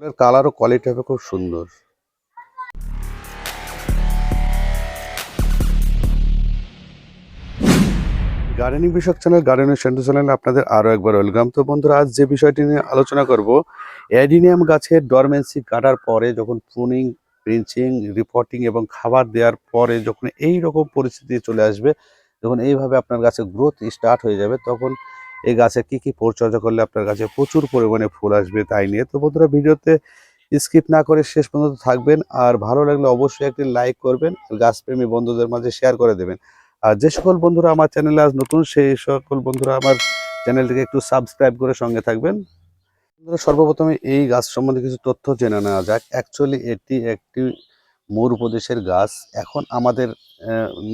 ফুলের কালার ও কোয়ালিটি হবে খুব সুন্দর। গার্ডেনিং বিষয়ক চ্যানেল গার্ডেনিং সেন্টার চ্যানেলে আপনাদের আরও একবার ওয়েলকাম তো বন্ধুরা, আজ যে বিষয়টি নিয়ে আলোচনা করব অ্যাডিনিয়াম গাছের ডরমেন্সি কাটার পরে যখন প্রুনিং প্রিন্সিং রিপোর্টিং এবং খাবার দেওয়ার পরে যখন এই রকম পরিস্থিতি চলে আসবে, যখন এইভাবে আপনার গাছে গ্রোথ স্টার্ট হয়ে যাবে, তখন এই গাছে কি কি পরিচর্যা করলে আপনার গাছে প্রচুর পরিমাণে ফুল আসবে তাই নিয়ে। তো বন্ধুরা, ভিডিওতে স্কিপ না করে শেষ পর্যন্ত থাকবেন। আর ভালো লাগলে অবশ্যই একটি লাইক করবেন গাছপ্রেমী বন্ধুদের মাঝে শেয়ার করে দেবেন। আর যে সকল বন্ধুরা আমার চ্যানেলে আজ নতুন, সেই সকল বন্ধুরা আমার চ্যানেলটিকে একটু সাবস্ক্রাইব করে সঙ্গে থাকবেন। বন্ধুরা, সর্বপ্রথমে এই গাছ সম্বন্ধে কিছু তথ্য জেনে নেওয়া যাক। অ্যাকচুয়ালি এটি একটি মরু প্রদেশের গাছ। এখন আমাদের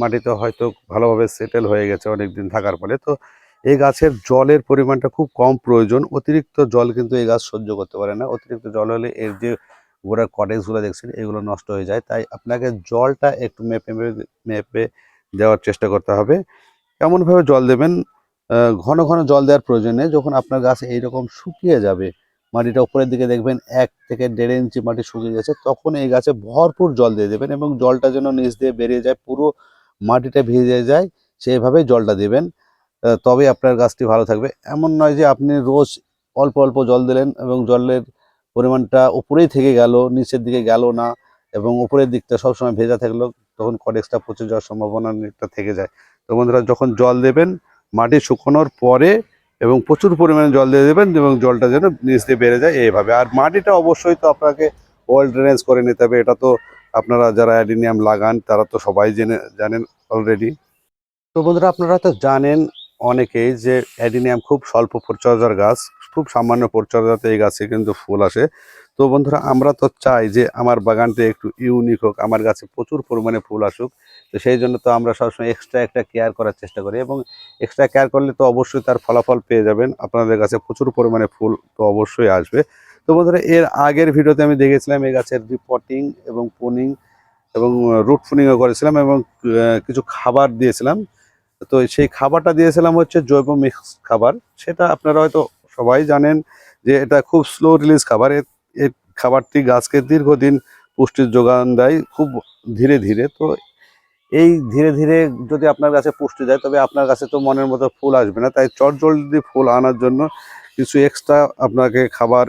মাটিতে হয়তো ভালোভাবে সেটেল হয়ে গেছে অনেক দিন থাকার ফলে। তো এই গাছের জলের পরিমাণটা খুব কম প্রয়োজন। অতিরিক্ত জল কিন্তু এই গাছ সহ্য করতে পারে না। অতিরিক্ত জল হলে এর যে গোড়ার কটেজগুলো দেখছেন, এগুলো নষ্ট হয়ে যায়। তাই আপনাকে জলটা একটু মেপে মেপে দেওয়ার চেষ্টা করতে হবে। এমনভাবে জল দেবেন? ঘন ঘন জল দেওয়ার প্রয়োজন নেই। যখন আপনার গাছ এইরকম শুকিয়ে যাবে, মাটিটা উপরের দিকে দেখবেন এক থেকে দেড় ইঞ্চি মাটি শুকিয়ে গেছে, তখন এই গাছে ভরপুর জল দিয়ে দেবেন এবং জলটা যেন নিচ দিয়ে বেরিয়ে যায়, পুরো মাটিটা ভিজে যায়, সেইভাবেই জলটা দিবেন। তবেই আপনার গাছটি ভালো থাকবে। এমন নয় যে আপনি রোজ অল্প অল্প জল দিলেন এবং জলের পরিমাণটা উপরেই থেকে গেল, নিচের দিকে গেল না এবং উপরের দিকটা সবসময় ভেজা থাকল তখন কডেক্সটা পচে যাওয়ার সম্ভাবনা অনেকটা থেকে যায়। তো বন্ধুরা, যখন জল দেবেন, মাটি শুকোনোর পরে এবং প্রচুর পরিমাণে জল দিয়ে দেবেন এবং জলটা যেন নিচ দিয়ে বেড়ে যায় এইভাবে। আর মাটিটা অবশ্যই তো আপনাকে ওয়েল ড্রেনেজ করে নিতে হবে, এটা তো আপনারা যারা অ্যাডিনিয়াম লাগান, তারা তো সবাই জেনে, জানেন অলরেডি তো বন্ধুরা, আপনারা তো জানেন অনেকেই যে অ্যাডিনিয়াম খুব স্বল্প পরিচর্যার গাছ, খুব সামান্য পরিচর্যাতে এই গাছে কিন্তু ফুল আসে। তো বন্ধুরা, আমরা তো চাই যে আমার বাগানটা একটু ইউনিক হোক, আমার গাছে প্রচুর পরিমাণে ফুল আসুক। তো সেই জন্য তো আমরা সবসময় এক্সট্রা একটা কেয়ার করার চেষ্টা করি এবং এক্সট্রা কেয়ার করলে তো অবশ্যই তার ফলাফল পেয়ে যাবেন। আপনাদের কাছে প্রচুর পরিমাণে ফুল তো অবশ্যই আসবে। তো বন্ধুরা, এর আগের ভিডিওতে আমি দেখেছিলাম এই গাছের রিপোর্টিং এবং পুনিং এবং রুট পুনিংও করেছিলাম এবং কিছু খাবার দিয়েছিলাম। তো সেই খাবারটা দিয়েছিলাম হচ্ছে জৈব মিক্স খাবার। সেটা আপনারা হয়তো সবাই জানেন যে এটা খুব স্লো রিলিজ খাবার। এর খাবারটি গাছকে দীর্ঘদিন পুষ্টির যোগান দেয় খুব ধীরে ধীরে। তো এই ধীরে ধীরে যদি আপনার কাছে পুষ্টি দেয় তবে আপনার কাছে তো মনের মতো ফুল আসবে না। তাই চটজলদি ফুল আনার জন্য কিছু এক্সট্রা আপনাকে খাবার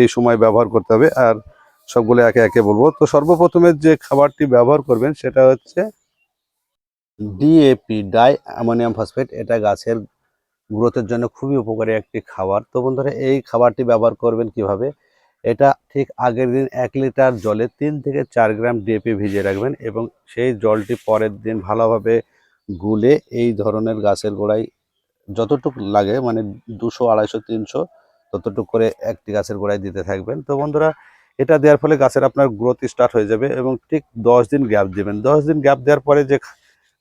এই সময় ব্যবহার করতে হবে। আর সবগুলো একে একে বলব। তো সর্বপ্রথমে যে খাবারটি ব্যবহার করবেন, সেটা হচ্ছে ডিএপি ডাই অ্যামোনিয়াম ফসফেট এটা গাছের গ্রোথের জন্য খুবই উপকারী একটি খাবার। তো বন্ধুরা, এই খাবারটি ব্যবহার করবেন কীভাবে? এটা ঠিক আগের দিন এক লিটার জলে তিন থেকে চার গ্রাম ডিএপি ভিজিয়ে রাখবেন এবং সেই জলটি পরের দিন ভালোভাবে গুলে এই ধরনের গাছের গোড়ায় যতটুকু লাগে মানে দুশো, আড়াইশো, তিনশো, ততটুকু করে একটি গাছের গোড়ায় দিতে থাকবেন। তো বন্ধুরা, এটা দেওয়ার ফলে গাছের আপনার গ্রোথ স্টার্ট হয়ে যাবে এবং ঠিক দশ দিন গ্যাপ দিবেন। দশ দিন গ্যাপ দেওয়ার পরে যে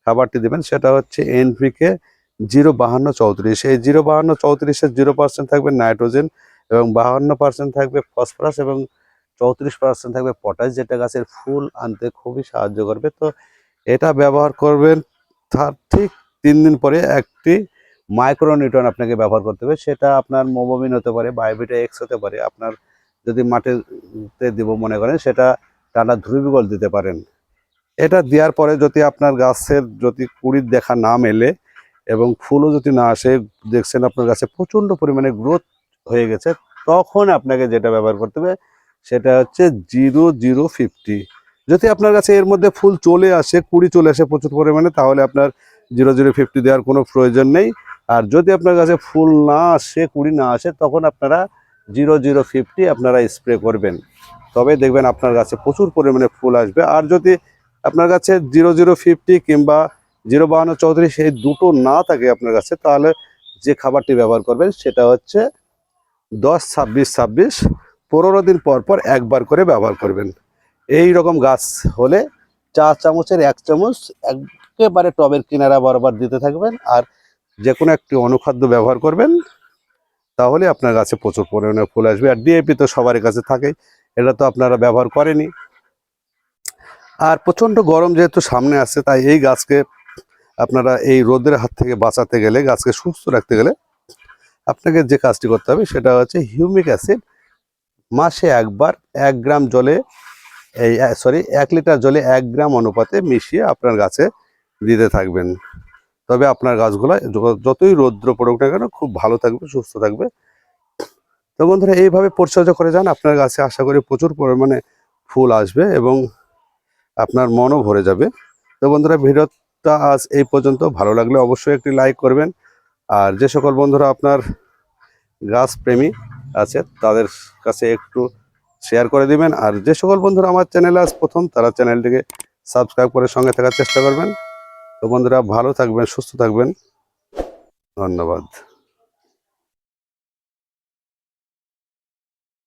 খাবারটি দেবেন, সেটা হচ্ছে এনপিকে জিরো বাহান্ন চৌত্রিশ। এই জিরো বাহান্ন চৌত্রিশের জিরো পার্সেন্ট থাকবে নাইট্রোজেন এবং বাহান্ন পার্সেন্ট থাকবে ফসফরাস এবং চৌত্রিশ পার্সেন্ট থাকবে পটাশ, যেটা গাছের ফুল আনতে খুবই সাহায্য করবে। তো এটা ব্যবহার করবেন, তার ঠিক তিন দিন পরে একটি মাইক্রোনিউট্রন আপনাকে ব্যবহার করতে হবে, সেটা আপনার মোবোমিন হতে পারে বায়োবিটা এক্স হতে পারে, আপনার যদি মাটিতে দিব মনে করেন, সেটা টানা ধ্রুবিগল দিতে পারেন। এটা দেওয়ার পরে যদি আপনার গাছের যদি কুড়ির দেখা না মেলে এবং ফুলও যদি না আসে, দেখছেন আপনার গাছে প্রচণ্ড পরিমাণে গ্রোথ হয়ে গেছে, তখন আপনাকে যেটা ব্যবহার করতে হবে সেটা হচ্ছে জিরো জিরো ফিফটি। যদি আপনার কাছে এর মধ্যে ফুল চলে আসে, কুড়ি চলে আসে প্রচুর পরিমাণে, তাহলে আপনার জিরো জিরো ফিফটি দেওয়ার কোনো প্রয়োজন নেই। আর যদি আপনার কাছে ফুল না আসে, কুড়ি না আসে, তখন আপনারা জিরো জিরো ফিফটি আপনারা স্প্রে করবেন। তবে দেখবেন আপনার কাছে প্রচুর পরিমাণে ফুল আসবে। আর যদি আপনার কাছে জিরো জিরো ফিফটি কিংবা জিরো বাহান্ন চৌত্রিশ এই দুটো না থাকে আপনার কাছে, তাহলে যে খাবারটি ব্যবহার করবেন সেটা হচ্ছে দশ ছাব্বিশ ছাব্বিশ, পনেরো দিন পর পর একবার করে ব্যবহার করবেন। এই রকম গাছ হলে চা চামচের এক চামচ একেবারে টবের কিনারা বরাবর দিতে থাকবেন আর যে কোনো একটি অনুখাদ্য ব্যবহার করবেন, তাহলে আপনার গাছে প্রচুর পরিমাণে ফুল আসবে। আর ডিএপি তো সবারই কাছে থাকে, এটা তো আপনারা ব্যবহার করেনি। আর প্রচণ্ড গরম যেহেতু সামনে আসছে তাই এই গাছকে আপনারা এই রোদের হাত থেকে বাঁচাতে গেলে, গাছকে সুস্থ রাখতে গেলে আপনাকে যে কাজটি করতে হবে সেটা হচ্ছে হিউমিক অ্যাসিড। মাসে একবার এক গ্রাম জলে এই, সরি, এক লিটার জলে এক গ্রাম অনুপাতে মিশিয়ে আপনার গাছে দিতে থাকবেন। তবে আপনার গাছগুলো যতই রৌদ্র পড়ুক না কেন খুব ভালো থাকবে, সুস্থ থাকবে। তো বন্ধুরা, এইভাবে পরিচর্যা করে যান, আপনার গাছে আশা করি প্রচুর পরিমাণে ফুল আসবে এবং আপনার মনও ভরে যাবে। তো বন্ধুরা, ভিডিওটা আজ এই পর্যন্ত। ভালো লাগলে অবশ্যই একটি লাইক করবেন। আর যে সকল বন্ধুরা আপনার গাছ প্রেমী আছে, তাদের কাছে একটু শেয়ার করে দিবেন। আর যে সকল বন্ধুরা আমার চ্যানেলে আজ প্রথম, তারা চ্যানেলটিকে সাবস্ক্রাইব করে সঙ্গে থাকার চেষ্টা করবেন। তো বন্ধুরা, ভালো থাকবেন, সুস্থ থাকবেন। ধন্যবাদ।